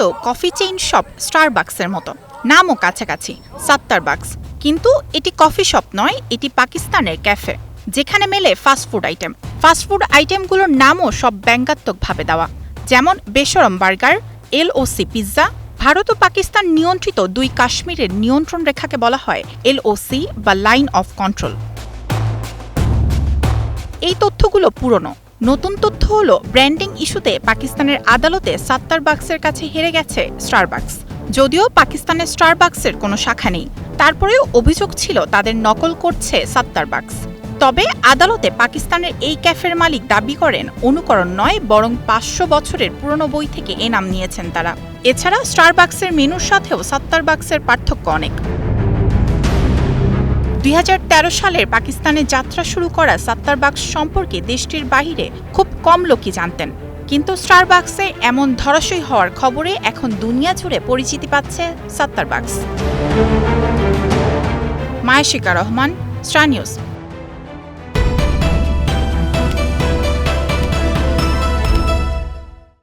তো coffee chain shop স্টারবাক্সের মতো। নামও কাছাকাছি সাত্তারবাক্স কিন্তু এটি কফি শপ নয়, এটি পাকিস্তানের ক্যাফে, যেখানে মেলে ফাস্টফুড আইটেম। ফাস্টফুড আইটেমগুলোর নামও সব ব্যঙ্গাত্মকভাবে দেওয়া। যেমন বেসরম বার্গার এলওসি পিৎজা, ভারত ও পাকিস্তান নিয়ন্ত্রিত দুই কাশ্মীরের নিয়ন্ত্রণ রেখাকে বলা হয় এলওসি বা লাইন অফ কন্ট্রোল। এই তথ্যগুলো পুরনো নতুন তথ্য হলো, ব্র্যান্ডিং ইস্যুতে পাকিস্তানের আদালতে সাত্তারবাক্সের কাছে হেরে গেছে স্টারবাক্স যদিও পাকিস্তানের স্টারবাক্সের কোনো শাখা নেই, তারপরেও অভিযোগ ছিল তাদের নকল করছে সাত্তারবাক্স তবে আদালতে পাকিস্তানের এই ক্যাফের মালিক দাবি করেন, অনুকরণ নয়, বরং পাঁচশো বছরের পুরনো বই থেকে এ নাম নিয়েছেন তারা। এছাড়া স্টারবাক্সের মেনুর সাথেও সাত্তারবাক্সের পার্থক্য অনেক। দুই সালের পাকিস্তানে যাত্রা শুরু করা সাত্তারবাক্স সম্পর্কে দেশটির বাহিরে খুব কম লোকই জানতেন। কিন্তু স্টারবাক্সে এমন ধরাশয়ী হওয়ার খবরে এখন দুনিয়া জুড়ে পরিচিতি পাচ্ছে সাত্তারবাক্স। Mayashika Rahman, star news.